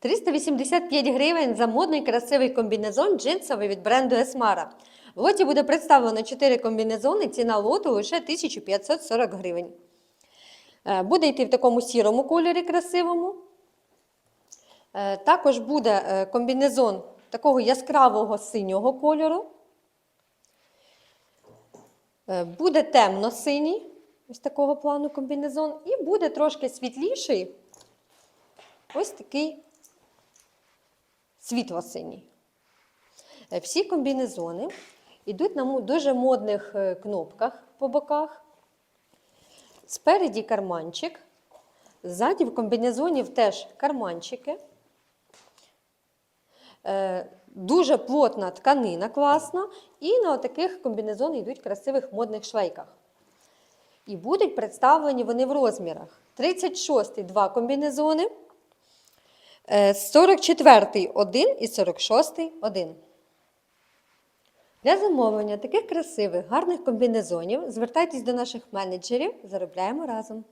385 гривень за модний красивий комбінезон джинсовий від бренду Esmara. В лоті буде представлено 4 комбінезони, ціна лоту лише 1540 гривень. Е, Буде йти в такому сірому кольорі красивому. Е, Також буде е, комбінезон такого яскравого синього кольору. Буде темно-синій, ось такого плану комбінезон, і буде трошки світліший, ось такий світло-синій. Е, Всі комбінезони йдуть на дуже модних е, кнопках по боках. Спереді карманчик. Ззаді в комбінезонів теж карманчики. Е, Дуже плотна тканина, класна. І на таких комбінезони йдуть красивих модних швейках. І будуть представлені вони в розмірах. 36-й два комбінезони, 44-й 1 і 46-й 1. Для замовлення таких красивих, гарних комбінезонів звертайтесь до наших менеджерів, заробляємо разом.